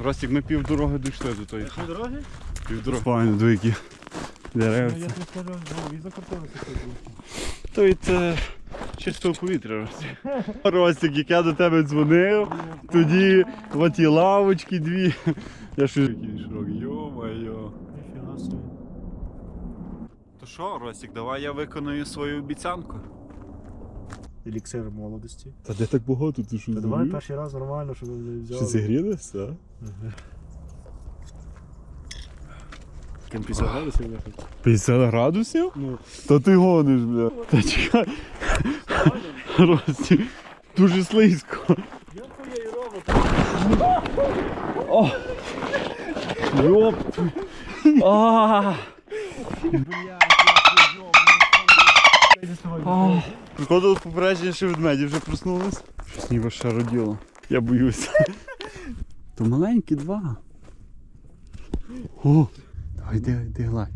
Ростик, ми пів дороги дійшли до тої. Пішли дороги? Пів дороги. Файно, двійки. Ну, я Деревці. тобі скажу, ну, і закрутилося сьогодні. То від е, чистого повітря, Ростик. Ростик, як я до тебе дзвонив, тоді от і лавочки дві. Я що який широк, собі. То що, Ростик, давай я виконую свою обіцянку. Еліксир молодості. Та де так багато, ти що Та давай перший раз нормально, щоб ви взяли. Що зігрілися? Ким 50 градусів виходить? 50 градусів? Ну, Та ти гониш, бля. Та чекай. Ростик, дуже слизько. я твоєї робот. Йоп. А. Блядь, Приходило попередження, що ведмеді вже проснулись. Щось ніби ще роділо. Я боюся. То маленькі два. О, давай йди, йди гладь.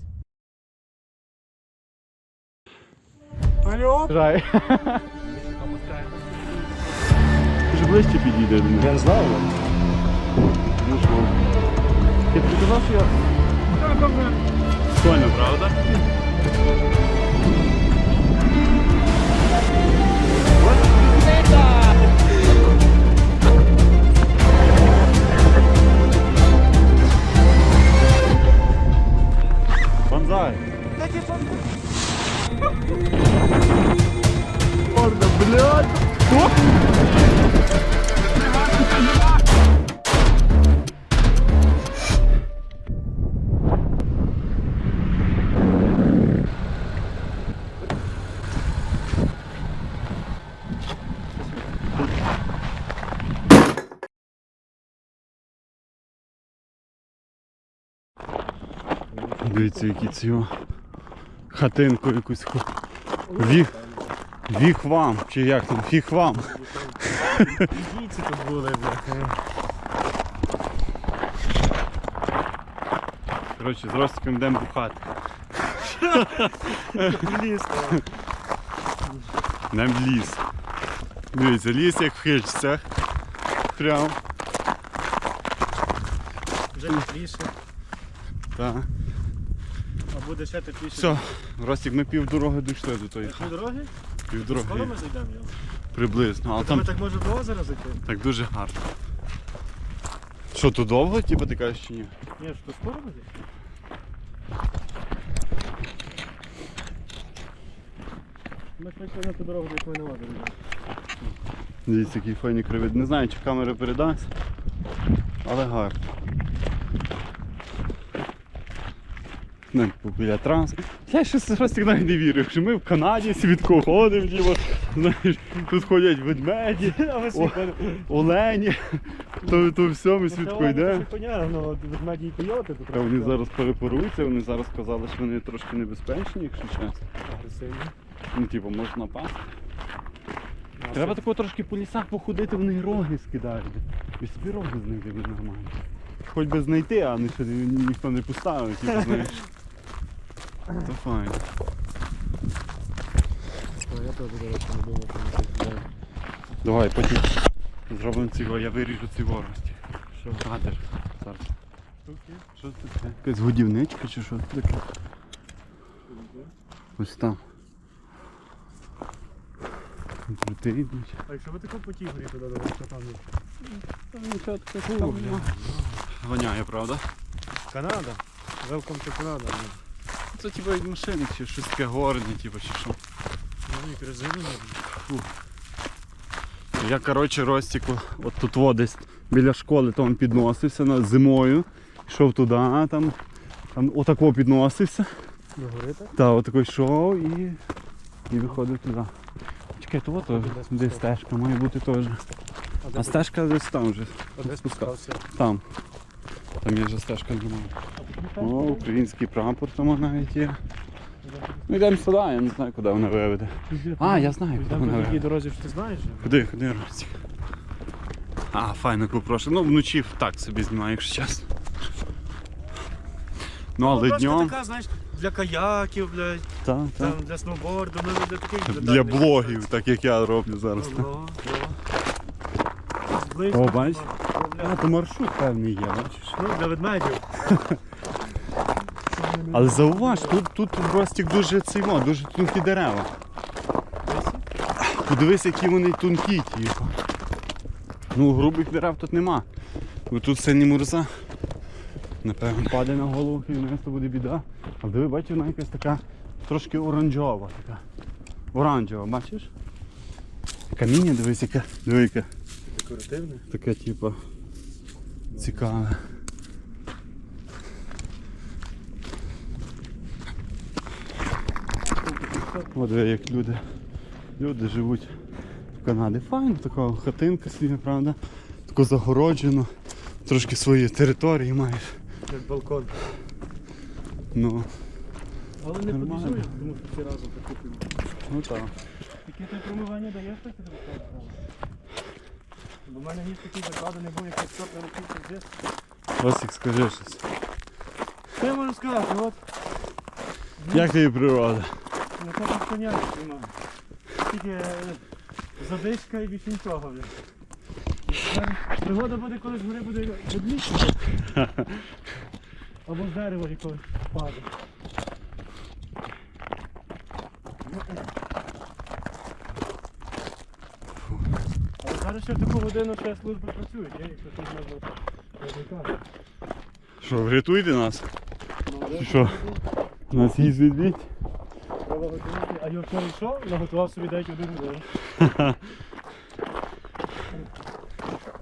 Алло? Жай. Вже ближче підійде до мене. Я не знаю. Ну що? Ти показав, що я... Прикольно, правда? Дивіться, які ці о, хатинку якусь віх, віх вам, чи як там, фіг вам. Дійці тут були, блядь. Коротше, з Ростиком йдемо бухати. Ліс. Йдемо в ліс. Дивіться, ліс як в хижцях. Прям. Вже тепліше. Так. А буде ще тепліше. Все, Ростик, ми пів дороги дійшли до тої хати. дороги? Пів Скоро ми зайдемо його? приблизно, але Там... Ми так може до озера зайти? так дуже гарно. Що, тут довго, типу, ти кажеш чи ні? Ні, що скоро ми зайти? Ми прийшли на ту дорогу, до якої не йдемо. Дивіться, який файний кривид. Не знаю, чи камера передасть, але гарно. Ну, біля транс. Я щось навіть не вірив, що ми в Канаді свідко ходимо, типу, знаєш, тут ходять ведмеді, О, олені, то, то все, ми свідко йдемо. Ну, ведмеді і койоти тут Та вони зараз перепоруються, вони зараз сказали, що вони трошки небезпечні, якщо чесно. агресивні. Ну, типу, можна напасти. Треба такого трошки по лісах походити, вони роги скидають. І собі роги знайти буде нормально. Хоч би знайти, а не ніхто не поставив, типу, знаєш. То файно. Я теж, до не думав, що тут. Давай, потім зробимо цього, я виріжу ці ворості. Що? Кадр. Зараз. Що це таке? Якась годівничка чи що це таке? Ось там. Крутий йдуть. А якщо ви таку потігрі туди дали, що там є? Там Нічого такого. Воняє, правда? Канада. Welcome to Canada. Це типу від машини чи щось таке горне, типу, чи що. Ну, і резину. Я, коротше, Ростіку, от тут во десь біля школи там підносився на зимою. Йшов туди, там, там отако підносився. До гори так? Та отако йшов і, і виходив туди. Чекай, то от де стежка має бути теж. А стежка десь там вже. А де спускався? Там. Там є вже стежка нормальна. О, український прапор там навіть є. Ну йдемо сюди, я не знаю, куди вона виведе. А, я знаю, куди вона виведе. дорозі, що ти знаєш? Ходи, ходи, Ростик. А, файно попрошу. Ну, вночі так собі знімаю, якщо чесно. Ну, але днем. така, знаєш, для каяків, блядь, Та, та. там для сноуборду, ну для таких Для блогів, так як я роблю зараз. О, бачиш? А, то маршрут певний є, бачиш. Ну, для ведмедів. Але зауваж, тут, тут Ростік дуже цеймо, дуже тонкі дерева. Подивись, які вони тонкі, типу. Ну, грубих дерев тут нема. Бо тут не мурза. Напевно, паде на голову і в то буде біда. Але диви, бачиш, вона якась така трошки оранжова така. Оранжева, бачиш? Каміння, дивись, яке, диви, яке. Декоративне. Таке, типу, цікаве. От як люди. Люди живуть в Канаді. Файно, така хатинка собі, правда? Тако загороджено. Трошки свої території маєш. Як балкон. Ну, Але не побіжує, тому що всі разом покупимо. ну так. Таке ти промивання даєш розказати? Бо в мене ніж такий не був, сорт на руківці здесь. Росік, скажи щось. Що я можу сказати? От, Як тобі природа? не те, що коняк немає. Тільки е, задишка і більше нічого. Тепер Пригода буде, коли з гори буде ведмідь. Або з дерева якогось впаде. Зараз ще в таку годину ще служби працюють, є, якщо щось можна викликати. Що, врятуйте нас? Ну, Чи що? Нас є відвідь. Треба готувати. А я вчора йшов, наготував собі деякі один годину.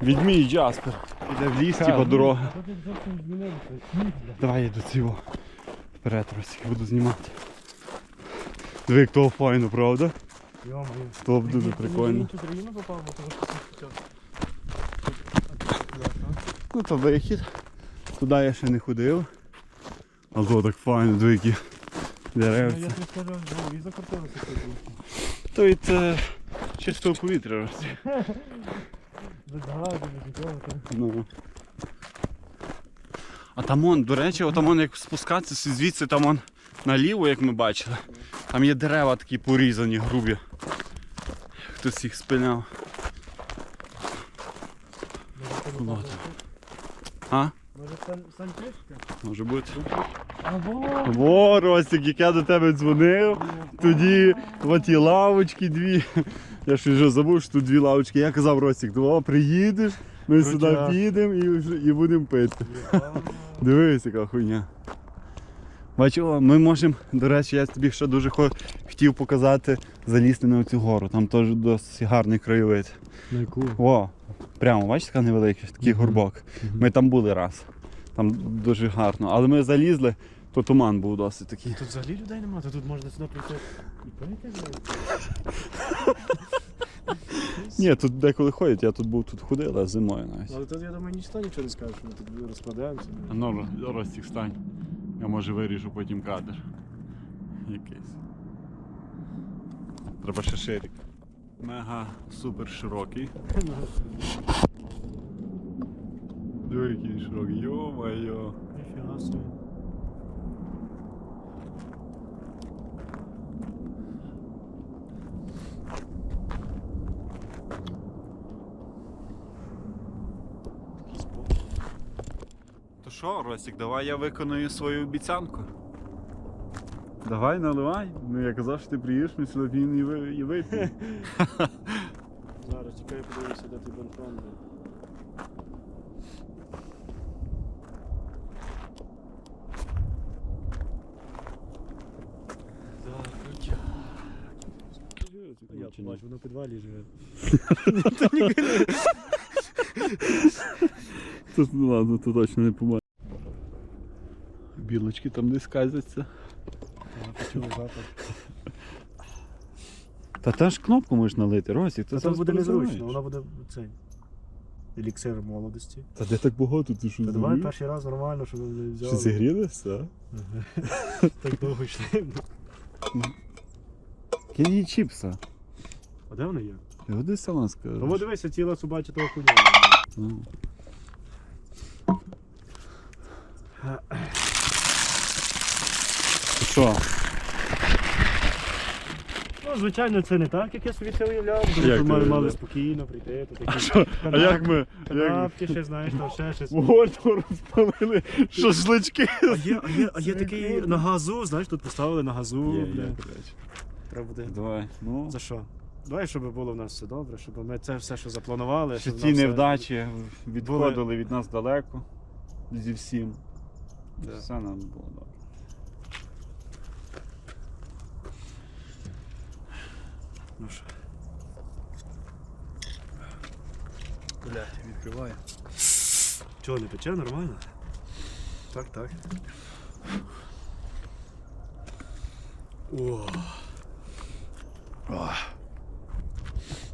Відьмій Джаспер. Іде в ліс, типа дорога. Тут як зовсім змінилося. Світло. Давай я до цього. Вперед, Росік, буду знімати. Диви, як того файно, правда? Йо-моє. Стовп дуже прикольно. Може, іншу попав, бо того що. Ну то вихід. Туди я ще не ходив. А то так файно, диви, які Ну, я деревці. тобі скажу, ну, і закрутилося тут. То від е, чистого повітря Росік. Без газу, без нічого. Ну. А там он, до речі, там он як спускатися звідси там он наліво, як ми бачили. Там є дерева такі порізані, грубі. Хтось їх спиляв. Може, це Ну, не ладно. так. А? Може, сан- санчишка? Може бути. Во, Ростик, як я до тебе дзвонив. Тоді от ті лавочки дві. Я ж вже забув, що тут дві лавочки. Я казав Ростик, то приїдеш, ми сюди підемо і, вже- і будемо пити. Дивись, яка хуйня. Бачила, ми можемо, до речі, я тобі ще дуже хотів показати залізти на цю гору. Там теж досить гарний краєвид. На яку? О, прямо, бачиш, така невелика, такий Мгм. горбок. Ми там були раз. Там дуже гарно. Але ми залізли, то туман був досить такий. Тут взагалі людей немає, то тут можна сюди прийти і пити. Ні, тут деколи ходять, я тут був тут ходила зимою навіть. Але тут, я думаю, ніхто нічого не скаже, що ми тут розкладаємося. Ну, Ростик, стань. Я може виріжу потім кадр. Якийсь. Треба ще ширик. Мега супер широкий. Диви, який широкий. Йо-моє. Ніфіга собі. Що, Ростик, давай я виконую свою обіцянку. Давай, наливай. Ну я казав, що ти приїдеш, ми сюди він і, ви, і вип'ємо. Зараз чекай, подивлюся, де ти бентрон. Я побачу, воно в підвалі живе. Це, ну ладно, то точно не помагає. Білочки там десь казяться. Та теж кнопку можеш налити, Росік, Це буде незручно, вона буде цей. Еліксир молодості. Та де так багато, ти що Та давай перший раз нормально, щоб не взяли. Що зігрілися? Так довго йшли. Кинь їй чіпса. А де вони є? Його десь сама скаже. Ну дивися, тіло собачого хуйня. Ну. Що? звичайно, це не так, як я собі це уявляв. Тому Як що ти мали, мали уявляв? спокійно прийти, то такі Що? А як ми? А як ми? канапки, ще знаєш, там ще щось. Вольту розпалили шашлички. А є, а є, а є такий на газу, знаєш, тут поставили на газу. Є, бля. є, коротше. Треба буде. Давай. Ну, За що? Давай, щоб було в нас все добре, щоб ми це все, що запланували. що щоб нам все- невдачі відходили від нас далеко. Зі всім. Да. Все нам було добре. Ну що? Блядь, відкриваю. Чого не пече? Нормально? Так, так. О,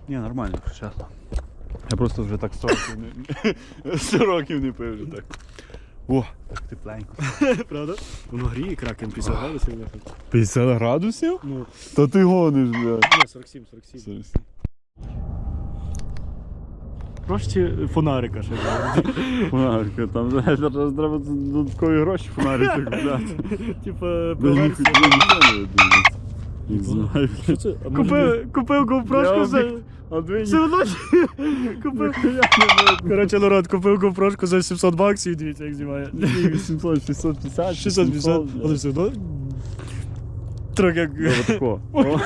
Ні, нормально, якщо чесно. Я просто вже так 100 років не, 100 років не пив вже так. О, так тепленько. правда? Воно гріє кракен 50 градусів. нахуй. 50 градусів? Ну, Та ти гониш, бля. ні, 47, 47. Проще фонарика ще. Фонарика, там зараз треба додаткові гроші фонарики купляти. Типа. Купив, купив GoPro за... Все одно купив. Коротше, народ, купив GoPro за 700 баксів і дивіться, як знімає. 800, 650, 650, але все одно. Трохи як... Добре, тако.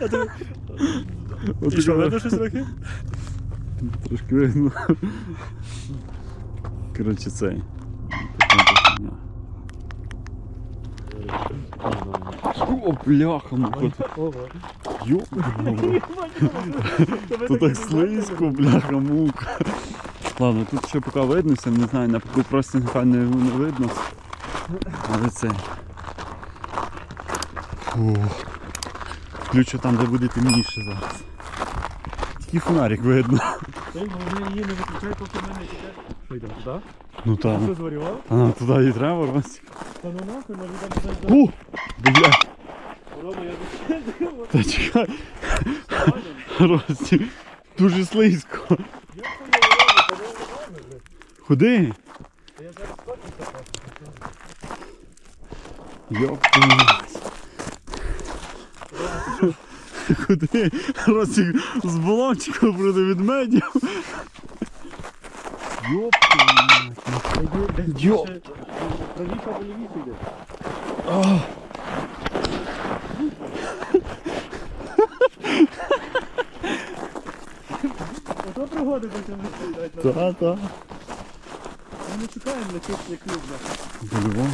А ти- От І що, видно щось трохи? Трошки видно. Коротше, цей. О, бляха, муха. Ого. Йоп. Тут так слизько, бляха, мука. Ладно, тут ще поки виднося, не знаю, на поки просто напевне не видно. Але це. Фух. Включу там, де буде темніше зараз. Тільки фонарик видно. Ти головне її не виключай, поки мене тікає. Що йдемо туди? Ну так. що зварював? А нам туди і треба, Ростик. Та ну нахуй, може там до... О! Блядь, Рома, я не та чекай. Ростик. Дуже слизько. Ходи. Я зараз скотчуся просто. Йоп. твою мать. Куди? Ростик з балончиком проти ведмедів. Йоп. твою мать. Та йди десь Йо. більше Правіше або лівіше йде. Ото пригоди потім виставляють. Та, та. Ми не чекаємо на клуб. нахуй. По-любому.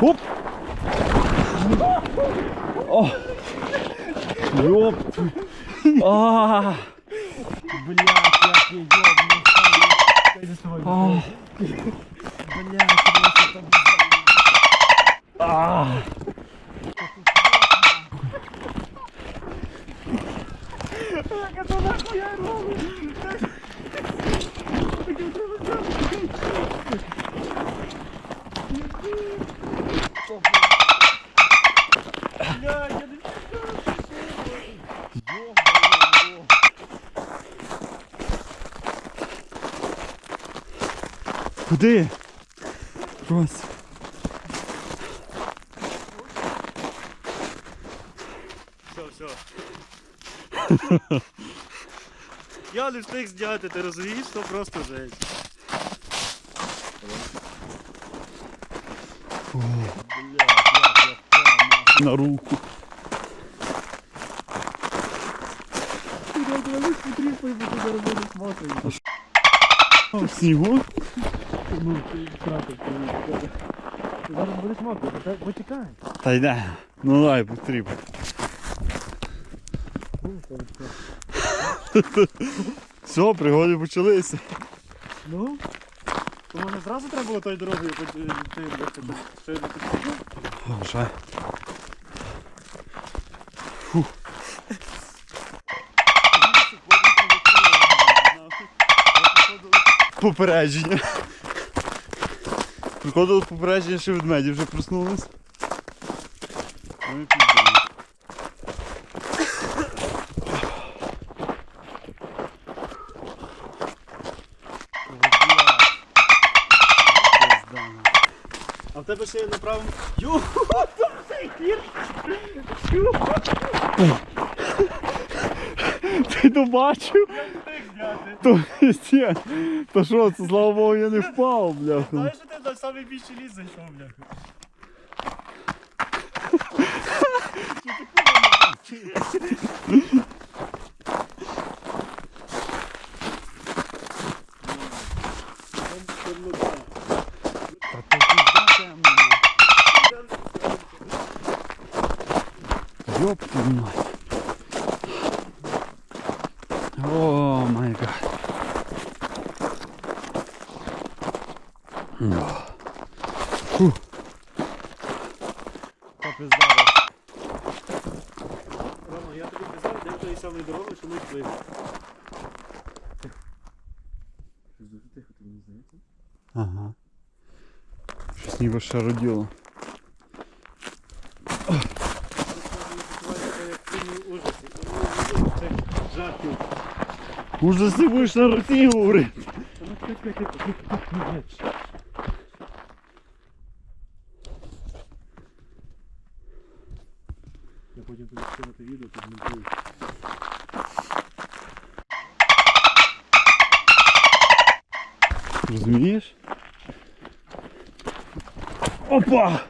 Оп! О! Йоп! А! Блядь, як я йобну. Іди з тобою. А! Блядь, просто там. А! Як это нахуй я роблю? Таке треба зробити. Блядь, я не Куди? Рось. Все, все. Я не встиг зняти, ти розумієш, то просто жесть. На руку. В снігу? Ну, ти втратив. Ти зараз будеш мокрий, так витікай. Та йде. Ну давай, потрібно. Все, пригоди почалися. Ну? То може зразу треба було тою дорогою хоч, е, робити? Що я не. Попередження. Приходило попередження, що ведмеді вже проснулись. Ну і пізно. А в тебе ще є на правому. Йо! Ти то бачив? То пиздец. Та що, це слава Богу, я не впав, бляха. Знаєш, що ти на самий більший ліс зайшов, бляха. Темно. Мать. Щось ніби шароділо. Жартів. Ужаси будеш на Росії говорити. Я потім тобі скинути відео, підмонтую. Розумієш? Опа!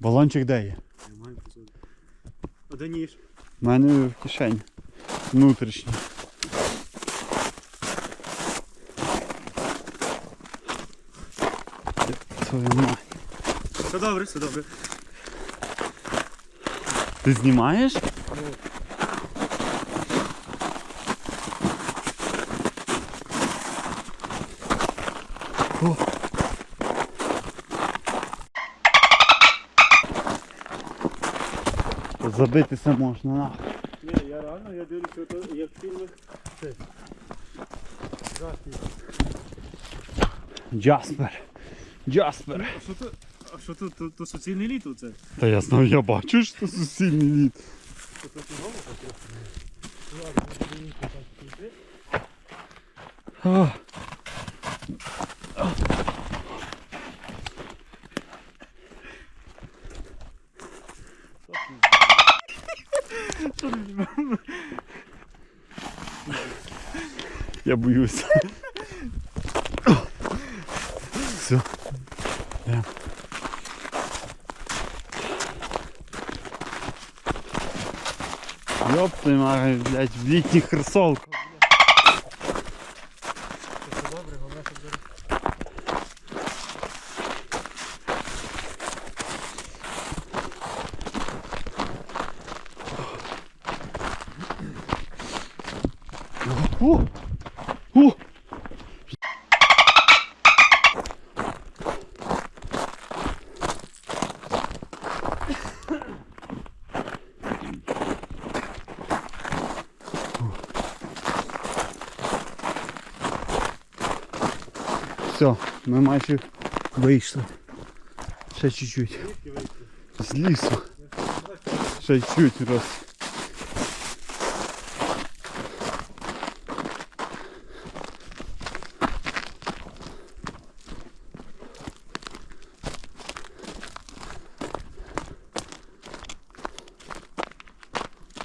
Балончик де є? Посуду. А де ніж? У мене в кишені. Внутрішній. Все добре, все добре. Ти знімаєш? О. Забитися можна нахуй. Ні, я реально, я дивлюся, ото, як. Це. Жахів. Джаспер. Джаспер. А що то? А що то, то, то суцільне літо це? Та я знаю, я бачу, що це суцільний лід. То то фігово таке? Ладно, ми будемо так піти. А. Я боюсь. Все. Да. Твою блядь, в літніх кросовках. Це все добре, головне, щоб зараз. О! О! Все, ми майже вийшли. Ще чуть-чуть. Звідки вийти? З лісу. Ще чуть раз.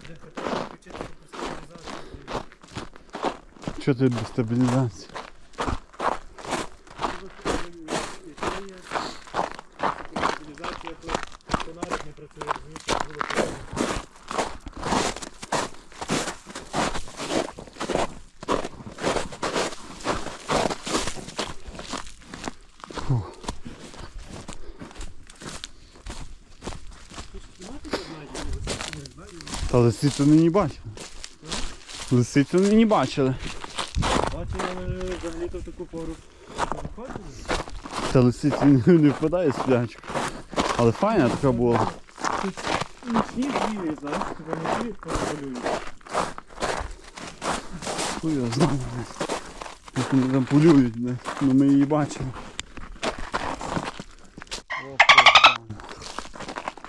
Де хотів включити стабілізацію. Що ти без стабілізації? Стабілізація, то фонарик не працює, розумієш, щоб було правильно. Та лисицю не бачили. Лисицю не бачили. Бачили, але взагалі-то в таку пору. Та лисиця не, не впадає в сплячку. Але файна така була. Нічні звірі, знаєш, тебе не звірі полюють. Хуй я знаю. Як вони там полюють, блядь. Ну ми її бачили. О.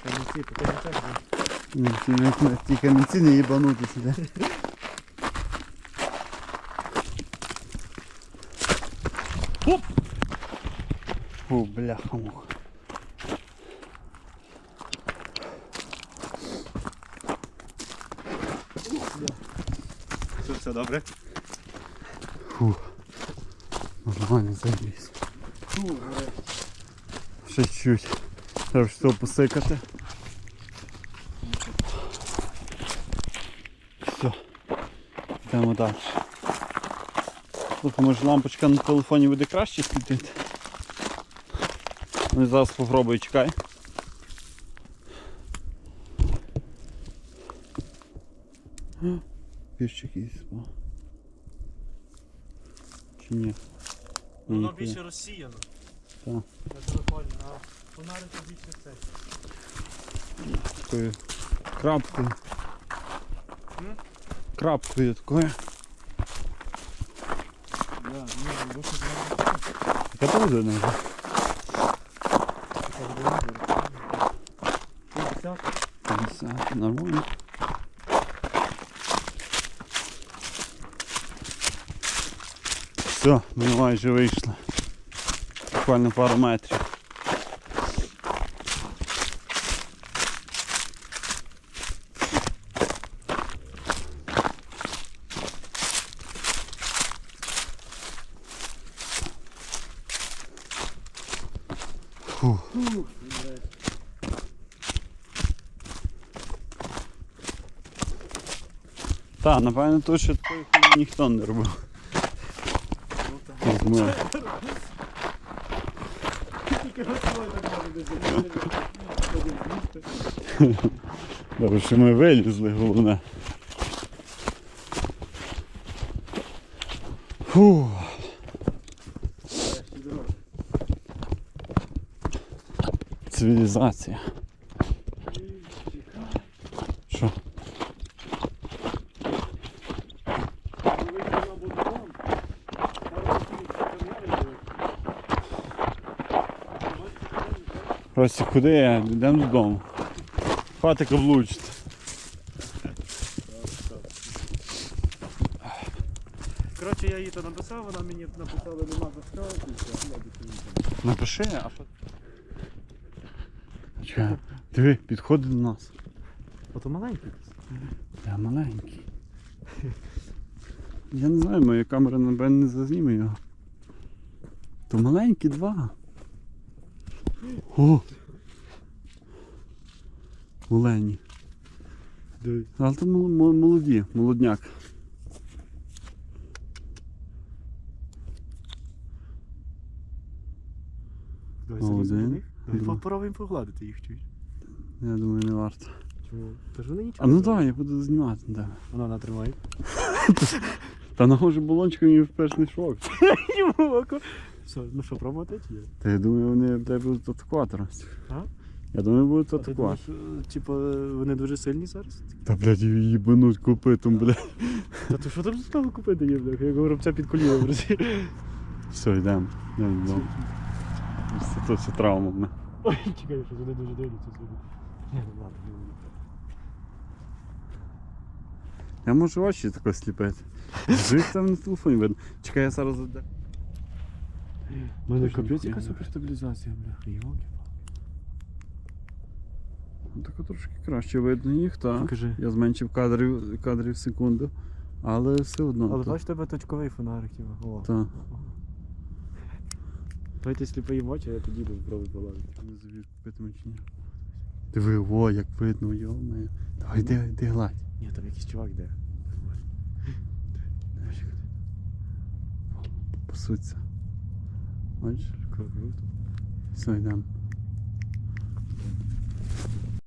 Та не ці, таке не так. Ні, ці на- на ті камінці не їбанутися, де. Оп! Фу, бляха муха. Що, все добре? Фу. Нормально заліз. Фу, Ще чуть. Треба ж того посикати. Йдемо далі. Слухай, може лампочка на телефоні буде краще світити? Ну зараз спробую, чекай. Якийсь спав. Чи ні? Воно більше розсіяно. Так. На телефоні, а фонарик більше цей. такою крапкою. Крапкою такою. Ти вже не вже? Нормально. Все, ми майже вийшли. Буквально пару метрів. Так, напевно, то, що такої ніхто не робив. Може Добре, що ми вилізли, головне. Фу. Цивілізація. Росі, куди? Йдемо додому. Хватить облучити. Коротше, я їй то написав, вона мені написала, нема за що. і все, я більше Напиши, а що? Чекай, диви, підходить до нас. Ото маленький. Я маленький. Я не знаю, моя камера напевно не зазніме його. То маленькі два. О! Олені. Але мол- молоді, молодняк. Давай Один. Давай попробуємо погладити їх чуть. Я думаю, не варто. Чому? Та ж вони А ну не так, я буду знімати, да. Вона натримає. Та на може балончиком і в перший шок. Йому око. Що, ну що, пробувати чи ні? Та я думаю, вони в будуть атакувати. А? Я думаю, будуть А ти думаєш, атакувати. е, типу, вони дуже сильні зараз? Та блядь, їбануть копитом, блядь. Та ти що там з того купити є, бляха? Я говорю, це під коліном, друзі. Все, йдемо. Йдемо додому. Це то все травма. в мене. Ой, чекай, що вони дуже дивляться сьогодні. Ні, ну ладно, не буду. Я можу очі тако сліпити. Жив там на телефоні видно. Чекай, я зараз заде. У мене капець яка суперстабілізація, бляха. Йолки. Ну, Так трошки краще видно їх, так. Я зменшив кадрів, кадрів секунду. Але все одно. Але бачиш, тебе точковий фонарик, типу. О. та. Давайте сліпи їм очі, а я тоді спробую поладити. Не завір купитиме чи ні. Диви, о, як видно, йо-моє. Давай, йди, йди гладь. Ні, там якийсь чувак йде. Пасуться. Бачиш? Круто. Все, йдемо.